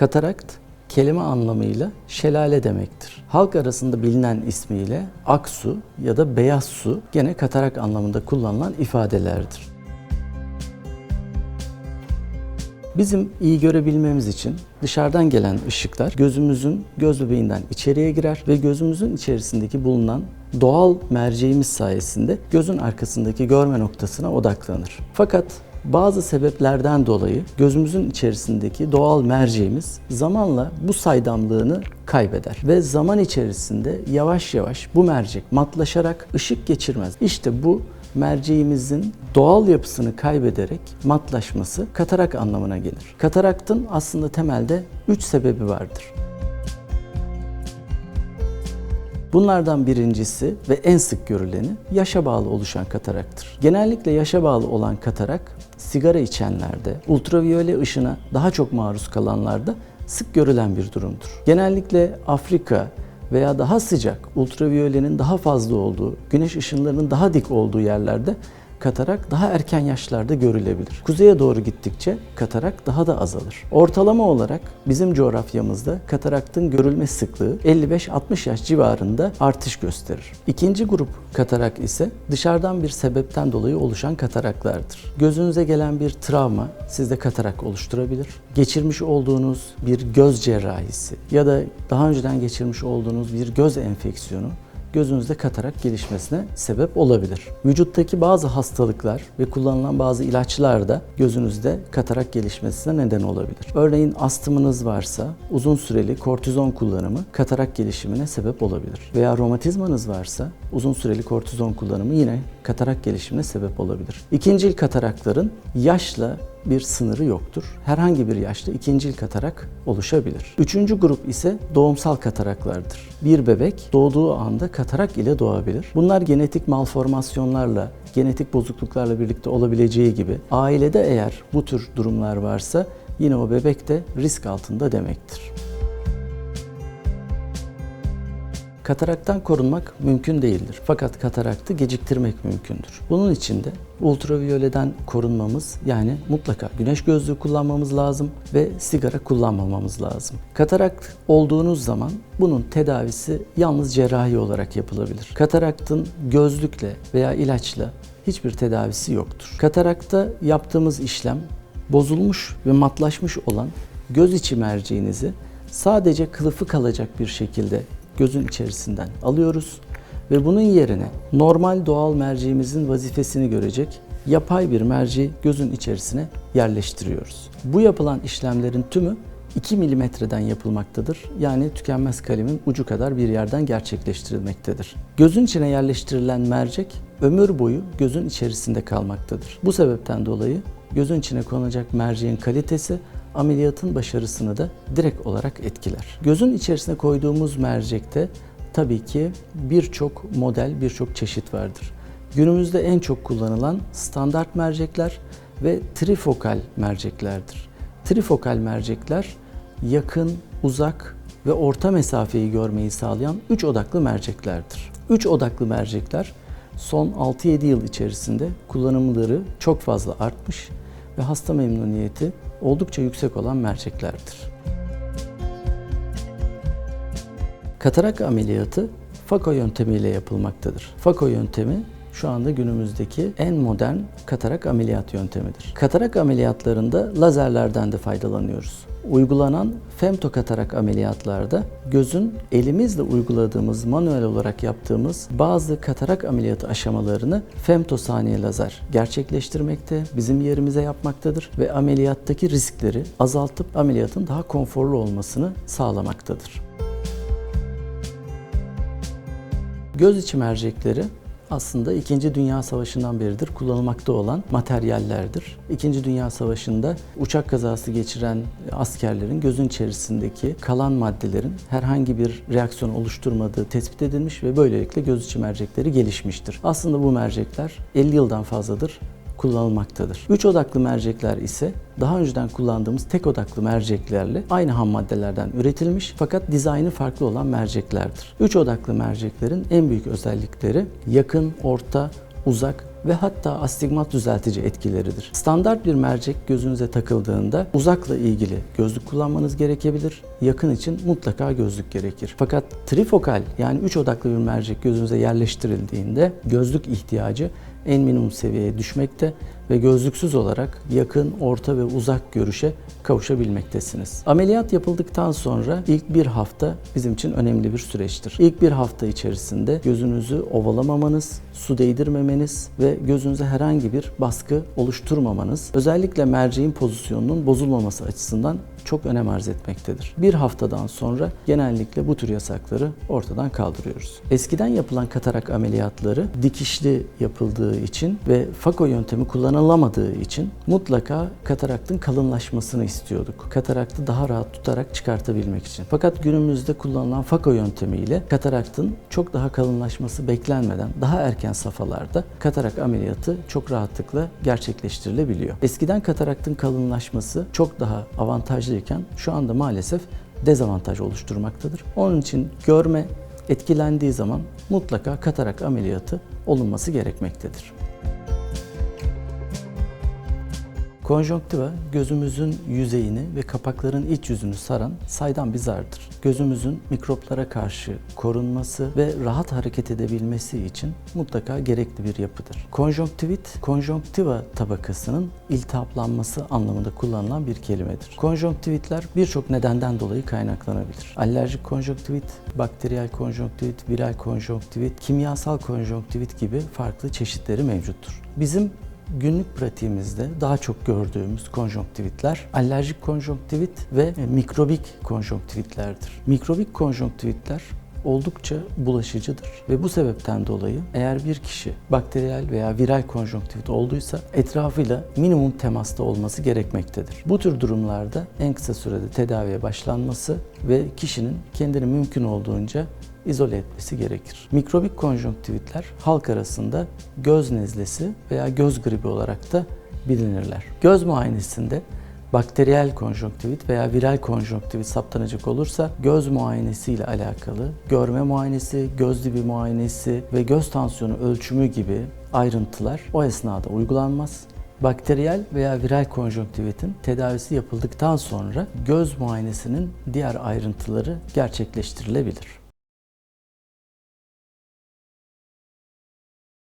Katarakt kelime anlamıyla şelale demektir. Halk arasında bilinen ismiyle aksu ya da beyaz su gene katarak anlamında kullanılan ifadelerdir. Bizim iyi görebilmemiz için dışarıdan gelen ışıklar gözümüzün göz bebeğinden içeriye girer ve gözümüzün içerisindeki bulunan doğal merceğimiz sayesinde gözün arkasındaki görme noktasına odaklanır. Fakat bazı sebeplerden dolayı gözümüzün içerisindeki doğal merceğimiz zamanla bu saydamlığını kaybeder ve zaman içerisinde yavaş yavaş bu mercek matlaşarak ışık geçirmez. İşte bu merceğimizin doğal yapısını kaybederek matlaşması katarak anlamına gelir. Kataraktın aslında temelde 3 sebebi vardır. Bunlardan birincisi ve en sık görüleni yaşa bağlı oluşan kataraktır. Genellikle yaşa bağlı olan katarak sigara içenlerde, ultraviyole ışına daha çok maruz kalanlarda sık görülen bir durumdur. Genellikle Afrika veya daha sıcak, ultraviyolenin daha fazla olduğu, güneş ışınlarının daha dik olduğu yerlerde katarak daha erken yaşlarda görülebilir. Kuzeye doğru gittikçe katarak daha da azalır. Ortalama olarak bizim coğrafyamızda kataraktın görülme sıklığı 55-60 yaş civarında artış gösterir. İkinci grup katarak ise dışarıdan bir sebepten dolayı oluşan kataraklardır. Gözünüze gelen bir travma sizde katarak oluşturabilir. Geçirmiş olduğunuz bir göz cerrahisi ya da daha önceden geçirmiş olduğunuz bir göz enfeksiyonu gözünüzde katarak gelişmesine sebep olabilir. Vücuttaki bazı hastalıklar ve kullanılan bazı ilaçlar da gözünüzde katarak gelişmesine neden olabilir. Örneğin astımınız varsa uzun süreli kortizon kullanımı katarak gelişimine sebep olabilir. Veya romatizmanız varsa uzun süreli kortizon kullanımı yine katarak gelişimine sebep olabilir. İkincil katarakların yaşla bir sınırı yoktur. Herhangi bir yaşta ikincil katarak oluşabilir. Üçüncü grup ise doğumsal kataraklardır. Bir bebek doğduğu anda katarak ile doğabilir. Bunlar genetik malformasyonlarla, genetik bozukluklarla birlikte olabileceği gibi ailede eğer bu tür durumlar varsa yine o bebek de risk altında demektir. Kataraktan korunmak mümkün değildir. Fakat kataraktı geciktirmek mümkündür. Bunun için de ultraviyoleden korunmamız yani mutlaka güneş gözlüğü kullanmamız lazım ve sigara kullanmamamız lazım. Katarakt olduğunuz zaman bunun tedavisi yalnız cerrahi olarak yapılabilir. Kataraktın gözlükle veya ilaçla hiçbir tedavisi yoktur. Katarakta yaptığımız işlem bozulmuş ve matlaşmış olan göz içi merceğinizi sadece kılıfı kalacak bir şekilde gözün içerisinden alıyoruz ve bunun yerine normal doğal merceğimizin vazifesini görecek yapay bir merceği gözün içerisine yerleştiriyoruz. Bu yapılan işlemlerin tümü 2 milimetreden yapılmaktadır. Yani tükenmez kalemin ucu kadar bir yerden gerçekleştirilmektedir. Gözün içine yerleştirilen mercek ömür boyu gözün içerisinde kalmaktadır. Bu sebepten dolayı gözün içine konulacak merceğin kalitesi ameliyatın başarısını da direkt olarak etkiler. Gözün içerisine koyduğumuz mercekte tabii ki birçok model, birçok çeşit vardır. Günümüzde en çok kullanılan standart mercekler ve trifokal merceklerdir. Trifokal mercekler yakın, uzak ve orta mesafeyi görmeyi sağlayan 3 odaklı merceklerdir. 3 odaklı mercekler son 6-7 yıl içerisinde kullanımları çok fazla artmış ve hasta memnuniyeti oldukça yüksek olan merceklerdir. Katarak ameliyatı Fako yöntemiyle yapılmaktadır. Fako yöntemi şu anda günümüzdeki en modern katarak ameliyat yöntemidir. Katarak ameliyatlarında lazerlerden de faydalanıyoruz. Uygulanan femtokatarak ameliyatlarda gözün elimizle uyguladığımız, manuel olarak yaptığımız bazı katarak ameliyatı aşamalarını femtosaniye lazer gerçekleştirmekte, bizim yerimize yapmaktadır ve ameliyattaki riskleri azaltıp ameliyatın daha konforlu olmasını sağlamaktadır. Göz içi mercekleri aslında 2. Dünya Savaşı'ndan beridir kullanılmakta olan materyallerdir. 2. Dünya Savaşı'nda uçak kazası geçiren askerlerin gözün içerisindeki kalan maddelerin herhangi bir reaksiyon oluşturmadığı tespit edilmiş ve böylelikle göz içi mercekleri gelişmiştir. Aslında bu mercekler 50 yıldan fazladır kullanılmaktadır. Üç odaklı mercekler ise daha önceden kullandığımız tek odaklı merceklerle aynı ham maddelerden üretilmiş fakat dizaynı farklı olan merceklerdir. Üç odaklı merceklerin en büyük özellikleri yakın, orta, uzak ve hatta astigmat düzeltici etkileridir. Standart bir mercek gözünüze takıldığında uzakla ilgili gözlük kullanmanız gerekebilir. Yakın için mutlaka gözlük gerekir. Fakat trifokal yani üç odaklı bir mercek gözünüze yerleştirildiğinde gözlük ihtiyacı en minimum seviyeye düşmekte ve gözlüksüz olarak yakın, orta ve uzak görüşe kavuşabilmektesiniz. Ameliyat yapıldıktan sonra ilk bir hafta bizim için önemli bir süreçtir. İlk bir hafta içerisinde gözünüzü ovalamamanız, su değdirmemeniz ve gözünüze herhangi bir baskı oluşturmamanız özellikle merceğin pozisyonunun bozulmaması açısından çok önem arz etmektedir. Bir haftadan sonra genellikle bu tür yasakları ortadan kaldırıyoruz. Eskiden yapılan katarak ameliyatları dikişli yapıldığı için ve fako yöntemi kullanılamadığı için mutlaka kataraktın kalınlaşmasını istiyorduk. Kataraktı daha rahat tutarak çıkartabilmek için. Fakat günümüzde kullanılan fako yöntemiyle kataraktın çok daha kalınlaşması beklenmeden daha erken safhalarda katarak ameliyatı çok rahatlıkla gerçekleştirilebiliyor. Eskiden kataraktın kalınlaşması çok daha avantajlıyken şu anda maalesef dezavantaj oluşturmaktadır. Onun için görme etkilendiği zaman mutlaka katarak ameliyatı olunması gerekmektedir. Konjonktiva gözümüzün yüzeyini ve kapakların iç yüzünü saran saydam bir zardır. Gözümüzün mikroplara karşı korunması ve rahat hareket edebilmesi için mutlaka gerekli bir yapıdır. Konjonktivit, konjonktiva tabakasının iltihaplanması anlamında kullanılan bir kelimedir. Konjonktivitler birçok nedenden dolayı kaynaklanabilir. Alerjik konjonktivit, bakteriyel konjonktivit, viral konjonktivit, kimyasal konjonktivit gibi farklı çeşitleri mevcuttur. Bizim günlük pratiğimizde daha çok gördüğümüz konjonktivitler alerjik konjonktivit ve mikrobik konjonktivitlerdir. Mikrobik konjonktivitler oldukça bulaşıcıdır ve bu sebepten dolayı eğer bir kişi bakteriyel veya viral konjonktivit olduysa etrafıyla minimum temasta olması gerekmektedir. Bu tür durumlarda en kısa sürede tedaviye başlanması ve kişinin kendini mümkün olduğunca izole etmesi gerekir. Mikrobik konjonktivitler halk arasında göz nezlesi veya göz gribi olarak da bilinirler. Göz muayenesinde bakteriyel konjonktivit veya viral konjonktivit saptanacak olursa göz muayenesi ile alakalı görme muayenesi, göz dibi muayenesi ve göz tansiyonu ölçümü gibi ayrıntılar o esnada uygulanmaz. Bakteriyel veya viral konjonktivitin tedavisi yapıldıktan sonra göz muayenesinin diğer ayrıntıları gerçekleştirilebilir.